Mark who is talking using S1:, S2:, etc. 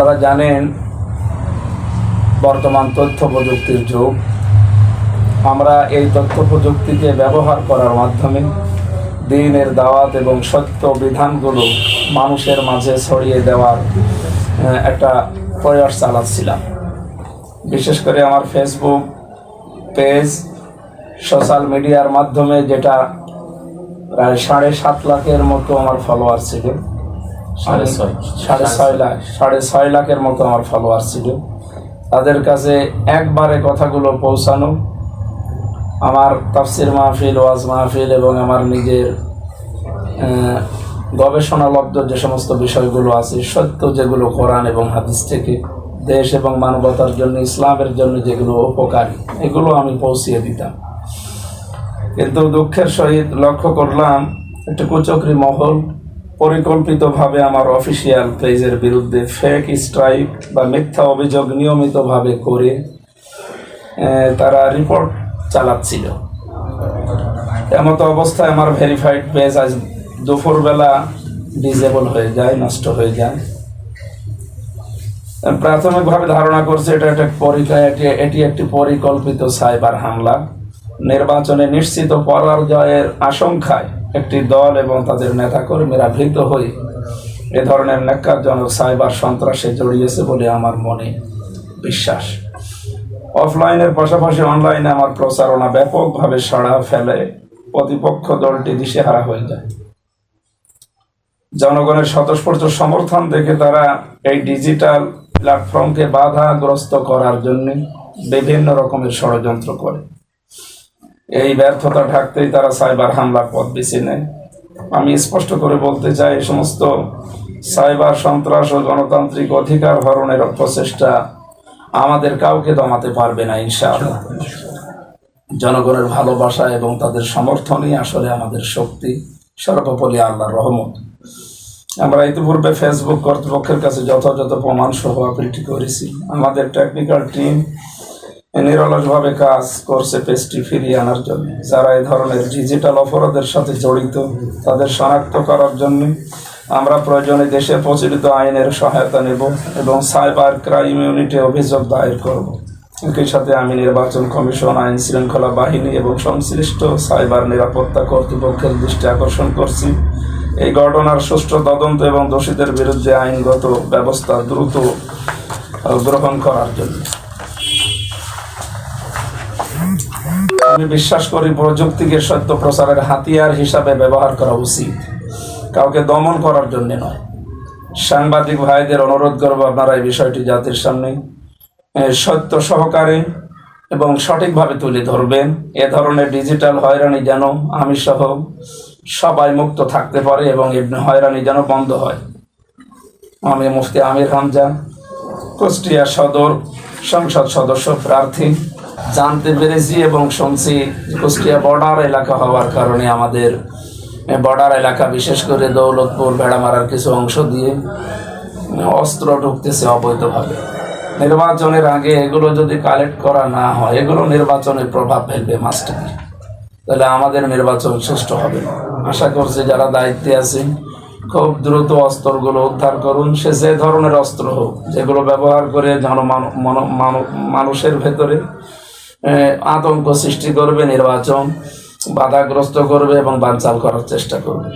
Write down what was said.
S1: আপনারা জানেন, বর্তমান তথ্য প্রযুক্তির যুগ। আমরা এই তথ্য প্রযুক্তিকে ব্যবহার করার মাধ্যমে দিনের দাওয়াত এবং সত্য বিধানগুলো মানুষের মাঝে ছড়িয়ে দেওয়ার একটা প্রয়াস চালাচ্ছিলাম। বিশেষ করে আমার ফেসবুক পেজ সোশ্যাল মিডিয়ার মাধ্যমে যেটা প্রায় সাড়ে সাত লাখের মতো আমার ফলোয়ার ছিল।
S2: সাড়ে ছয়।
S1: সাড়ে ছয় লাখ সাড়ে ছয় লাখের মতো আমার ফলোয়ার ছিল। তাদের কাছে একবারে কথাগুলো পৌঁছানো। আমার তাফসির মাহফিল ওয়াজ মাহফিল এবং আমার নিজের গবেষণালব্ধ যে সমস্ত বিষয়গুলো আছে সত্য যেগুলো কোরআন এবং হাদিস থেকে দেশ এবং মানবতার জন্য ইসলামের জন্য যেগুলো উপকারী এগুলো আমি পৌঁছিয়ে দিতাম। কিন্তু দুঃখের সহিত লক্ষ্য করলাম একটা কুচকরি মহল পরিকল্পিতভাবে আমার অফিসিয়াল পেজের বিরুদ্ধে ফেক স্ট্রাইক বা মিথ্যা অভিযোগ নিয়মিতভাবে করে তারা রিপোর্ট চালাচ্ছিল। এমতো অবস্থায় আমার ভেরিফাইড পেজ আজ দুপুরবেলা ডিজেবল হয়ে যায়, নষ্ট হয়ে যায়। প্রাথমিকভাবে ধারণা করছে এটা একটা এটি একটি পরিকল্পিত সাইবার হামলা। নির্বাচনে নিশ্চিত পরাজয়ের আশঙ্কায় একটি দল এবং তাদের নেতাকর্মীরা ভীত হয়ে এ ধরনের ন্যাক্কারজনক সাইবার সন্ত্রাসে জড়িয়েছে বলে আমার মনে বিশ্বাস। অফলাইনের পাশাপাশি অনলাইনে আমার প্রচারণা ব্যাপকভাবে সাড়া ফেলে প্রতিপক্ষ দলটি দিশেহারা হয়ে যায়। জনগণের স্বতঃস্ফূর্ত সমর্থন দেখে তারা এই ডিজিটাল প্ল্যাটফর্মকে বাধাগ্রস্ত করার জন্য বিভিন্ন রকমের ষড়যন্ত্র করে। এই ব্যর্থতা ঢাকতেই তারা সাইবার হামলার পথ বেছে নেয়। আমি স্পষ্ট করে বলতে চাই, এই সমস্ত সাইবার সন্ত্রাস ও গণতান্ত্রিক অধিকার হরণের প্রচেষ্টা আমাদের কাউকে দমাতে পারবে না, ইনশাআল্লাহ। জনগণের ভালোবাসা এবং তাদের সমর্থনই আসলে আমাদের শক্তি। সর্বোপরি আল্লাহর রহমত। আমরা ইতিপূর্বে ফেসবুক কর্তৃপক্ষের কাছে যথাযথ প্রমাণ সহ আপিলটি করেছি। আমাদের টেকনিক্যাল টিম নিরলসভাবে কাজ করছে পেজটি ফিরিয়ে আনার জন্য। যারা এই ধরনের ডিজিটাল অপরাধের সাথে জড়িত, তাদের শনাক্ত করার জন্য আমরা প্রয়োজনে দেশে প্রচলিত আইনের সহায়তা নেব এবং সাইবার ক্রাইম ইউনিটে অভিযোগ দায়ের করব। একই সাথে আমি নির্বাচন কমিশন, আইন শৃঙ্খলা বাহিনী এবং সংশ্লিষ্ট সাইবার নিরাপত্তা কর্তৃপক্ষের দৃষ্টি আকর্ষণ করছি। এই ঘটনার সুষ্ঠু তদন্ত এবং দোষীদের বিরুদ্ধে আইনগত ব্যবস্থা দ্রুত গ্রহণ করার জন্য। আমি বিশ্বাস করি প্রযুক্তিকে সত্য প্রচারের হাতিয়ার হিসাবে ব্যবহার করা উচিত। কাউকে দমন করার জন্য নয়। সাংবাদিক ভাইদের অনুরোধ করব আপনারা এই বিষয়টি জাতির সামনে সত্য সহকারে এবং সঠিকভাবে তুলে ধরবেন। এ ধরনের ডিজিটাল হয়রানি যেন আমি সহ সবাই মুক্ত থাকতে পারে এবং হয়রানি যেন বন্ধ হয়। আমি মুফতি আমির হামজা কুষ্টিয়া সদর সংসদ সদস্য প্রার্থী। জানতে পেরেছি এবং শুনছি কুষ্টিয়া বর্ডার এলাকা হওয়ার কারণে আমাদের বর্ডার এলাকা বিশেষ করে দৌলতপুর, ভেড়ামারার কিছু অংশ দিয়ে অস্ত্র ঢুকতেছে অবৈধভাবে। নির্বাচনের আগে এগুলো যদি কালেক্ট করা না হয়, এগুলো নির্বাচনের প্রভাব ফেলবে মাস্টার তাহলে আমাদের নির্বাচন সুষ্ঠু হবে আশা করছি যারা দায়িত্বে আছেন, খুব দ্রুত অস্ত্রগুলো উদ্ধার করুন। সে যে ধরনের অস্ত্র হোক, যেগুলো ব্যবহার করে জনমান মানুষের ভেতরে আতঙ্ক সৃষ্টি করবে নির্বাচন বাধাগ্রস্ত করবে এবং বানচাল করার চেষ্টা করবে।